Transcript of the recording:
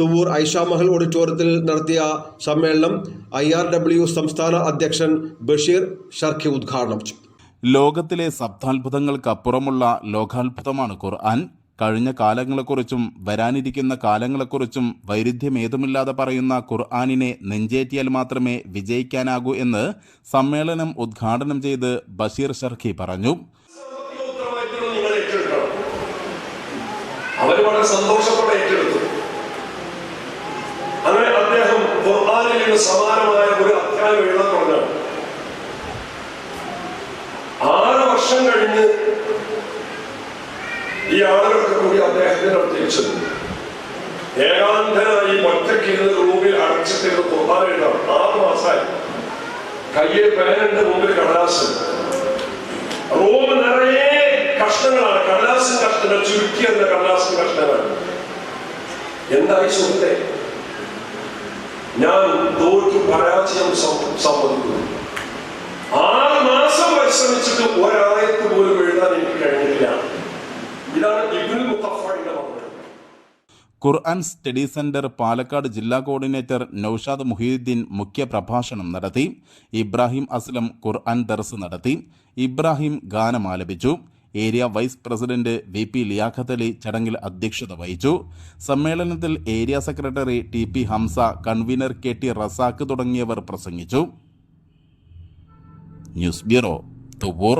തുവൂർ ഐഷാമഹൽ ഓഡിറ്റോറിയത്തിൽ നടത്തിയ സമ്മേളനം ഐ ആർ ഡബ്ല്യു സംസ്ഥാന അധ്യക്ഷൻ ബഷീർ ഷർഖി ഉദ്ഘാടനം ചെയ്തു. ലോകത്തിലെ സപ്താത്ഭുതങ്ങൾക്കപ്പുറമുള്ള ലോകാത്ഭുതമാണ് ഖുർആൻ. കഴിഞ്ഞ കാലങ്ങളെക്കുറിച്ചും വരാനിരിക്കുന്ന കാലങ്ങളെക്കുറിച്ചും വൈരുദ്ധ്യമേതുമില്ലാതെ പറയുന്ന ഖുർആാനിനെ നെഞ്ചേറ്റിയാൽ മാത്രമേ വിജയിക്കാനാകൂ എന്ന് സമ്മേളനം ഉദ്ഘാടനം ചെയ്ത് ബഷീർ ഷർഖി പറഞ്ഞു. അവർ വളരെ സന്തോഷത്തോടെ ഏറ്റെടുത്തു. ഖുർആാനിൽ സമാനമായ ഒരു അധ്യായം എഴുതാൻ തുടങ്ങാണ് ആറ് വർഷം കഴിഞ്ഞ് ഈ ആളുകൾക്ക് കൂടി അദ്ദേഹത്തിന് അടുത്തേക്ക് ചെന്നു. ഏകാന്തനായി ഒറ്റയ്ക്കിരുന്ന് റൂമിൽ അടച്ചിട്ടിരുന്ന് ഖുർആൻ എഴുതാം ആറ് മാസമായി. കയ്യെ പേരന്റെ മുമ്പിൽ കടലാസ്. റൂം നിറയെ കഷ്ണങ്ങളാണ്. കടലാസും കഷ്ണങ്ങൾ ചുരുക്കിയെന്ന കടലാസും കഷ്ണങ്ങളാണ്. എന്തായി സുഹൃത്തെ? ഞാൻ തോറ്റു പരാജയം സമ്മതിക്കുന്നു ആറ് മാസം പരിശ്രമിച്ചിട്ട് ഒരായത്ത് പോലും എഴുതാൻ എനിക്ക് കഴിഞ്ഞില്ല ഇതാണ് ഇബിൻ മുത്തഫയുടെ മറുപടി ഖുർആൻ സ്റ്റഡി സെന്റർ പാലക്കാട് ജില്ലാ കോർഡിനേറ്റർ നൌഷാദ് മുഹീദ്ദീൻ മുഖ്യ പ്രഭാഷണം നടത്തി. ഇബ്രാഹിം അസ്ലം ഖുർആൻ ദർസ് നടത്തി. ഇബ്രാഹിം ഗാനം ആലപിച്ചു. Area vice president V P Liyaqat Ali ചടങ്ങിൽ അധ്യക്ഷത വഹിച്ചു. സമ്മേളനത്തിൽ area secretary T P Hamza convener K T Razak തുടങ്ങിയവർ പ്രസംഗിച്ചു. News bureau Thuvur